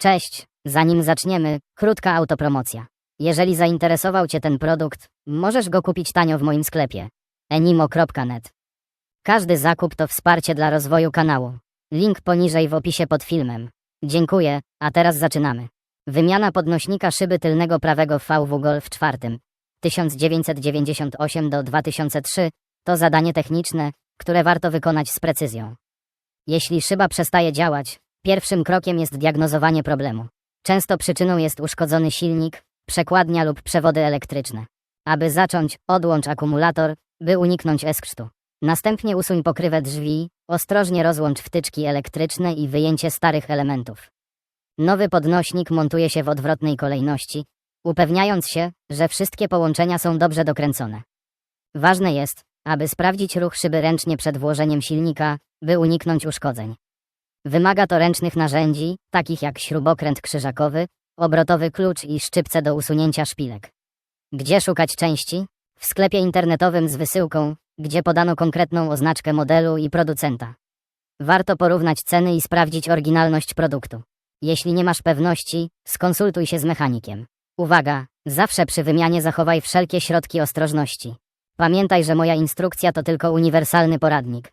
Cześć, zanim zaczniemy, krótka autopromocja. Jeżeli zainteresował Cię ten produkt, możesz go kupić tanio w moim sklepie enimo.net. Każdy zakup to wsparcie dla rozwoju kanału. Link poniżej w opisie pod filmem. Dziękuję, a teraz zaczynamy. Wymiana podnośnika szyby tylnego prawego VW Golf 4 1998 do 2003 to zadanie techniczne, które warto wykonać z precyzją. Jeśli szyba przestaje działać, pierwszym krokiem jest diagnozowanie problemu. Często przyczyną jest uszkodzony silnik, przekładnia lub przewody elektryczne. Aby zacząć, odłącz akumulator, by uniknąć eskrztu. Następnie usuń pokrywę drzwi, ostrożnie rozłącz wtyczki elektryczne i wyjęcie starych elementów. Nowy podnośnik montuje się w odwrotnej kolejności, upewniając się, że wszystkie połączenia są dobrze dokręcone. Ważne jest, aby sprawdzić ruch szyby ręcznie przed włożeniem silnika, by uniknąć uszkodzeń. Wymaga to ręcznych narzędzi, takich jak śrubokręt krzyżakowy, obrotowy klucz i szczypce do usunięcia szpilek. Gdzie szukać części? W sklepie internetowym z wysyłką, gdzie podano konkretną oznaczkę modelu i producenta. Warto porównać ceny i sprawdzić oryginalność produktu. Jeśli nie masz pewności, skonsultuj się z mechanikiem. Uwaga, zawsze przy wymianie zachowaj wszelkie środki ostrożności. Pamiętaj, że moja instrukcja to tylko uniwersalny poradnik.